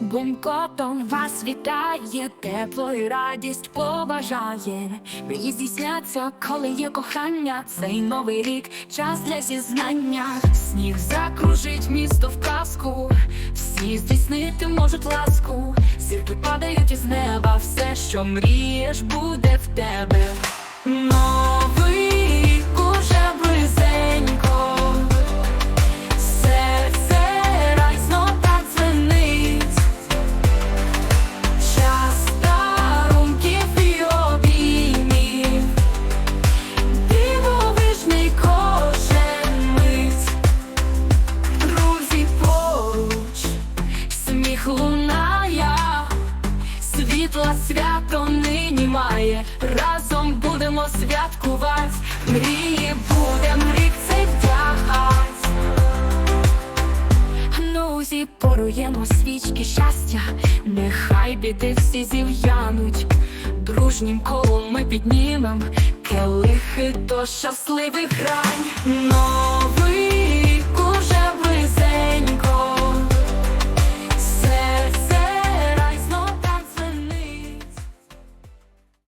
Бумкотом вас вітає, тепло і радість поважає. Мрії здійсняться, коли є кохання, цей новий рік, час для зізнання. Сніг закружить місто в казку, всі здійснити можуть ласку. Зірки падають із неба, все, що мрієш, буде в тебе. Сміх лунає, світла свято нині має, разом будемо святкувати, мрії будем рік цей вдягать. Ну, зіпоруємо свічки щастя, нехай біди всі зів'януть. Дружнім колом ми піднімем келихи до щасливих грань.